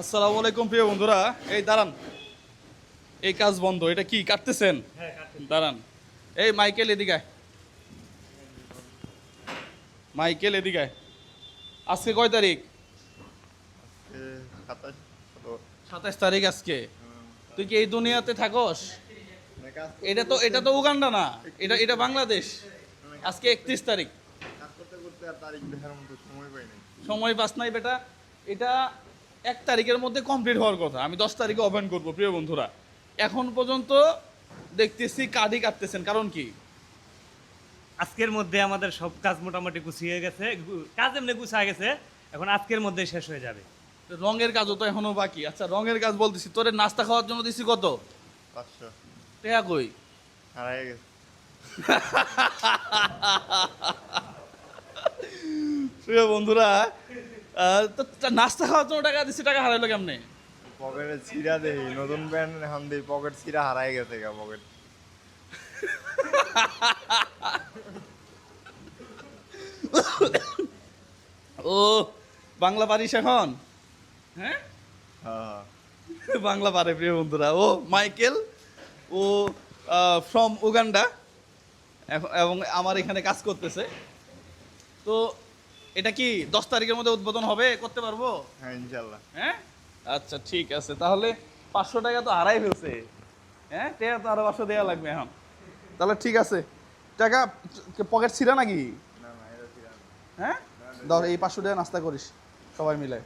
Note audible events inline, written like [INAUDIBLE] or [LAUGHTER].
আসসালামু আলাইকুম প্রিয় বন্ধুরা। এই দাঁড়ান। এই কাজ বন্ধ এটা কি কাটতেছেন? দাঁড়ান। এই মাইকেল এদিকে মাইকেল এদিকে আজকে কয় তারিখ? সাতাশ তারিখ আজকে। তুই কি এই দুনিয়াতে থাকস? এটা তো এটা তো উগান্ডা না। এটা এটা বাংলাদেশ। আজকে একত্রিশ তারিখ। সময় পাস নাই বেটা। এটা এক তারিখের মধ্যে কমপ্লিট হওয়ার কথা। আমি দশ তারিখে ওপেন করব প্রিয় বন্ধুরা। এখন পর্যন্ত দেখতেছি কার্ডই কাটতেছেন কারণ কি? আজকের মধ্যে আমাদের সব কাজ মোটামুটি গুছিয়ে গেছে কাজ এমনি গুছিয়ে গেছে এখন আজকের মধ্যে শেষ হয়ে যাবে। রঙের কাজও তো এখনও বাকি। আচ্ছা রঙের কাজ বলতেছি তোরে নাস্তা খাওয়ার জন্য দিছি কত? পাঁচশো। টেয়া কই? হারাই গেছে। [LAUGHS] প্রিয় বন্ধুরা তো নাস্তা খাওয়ার জন্য টাকা দিছি টাকা হারাইলো কেমনে? পকেটে ছিঁড়া দেই নতুন প্যান্ট এখন দিই পকেট ছিঁড়া হারাই গেছে গা পকেট। ও বাংলা পারিস এখন? হ্যাঁ? হ্যাঁ। বাংলা পারে প্রিয় বন্ধুরা। ও মাইকেল ও ফ্রম উগান্ডা এবং আমার এখানে কাজ করতেছে। তো এটা কি দশ তারিখের মধ্যে উদ্বোধন হবে? করতে পারব? হ্যাঁ ইনশাল্লাহ হ্যাঁ? আচ্ছা ঠিক আছে। তাহলে পাঁচশো টাকা তো হারাই ফেলছে। হ্যাঁ টাকা তো আরও পাঁচশো দেওয়া লাগবে এখন। তাহলে ঠিক আছে। টাকা পকেট ছিঁড়া নাকি। হ্যাঁ? ধর এই পাঁচশো টাকা নাস্তা করিস সবাই মিলে।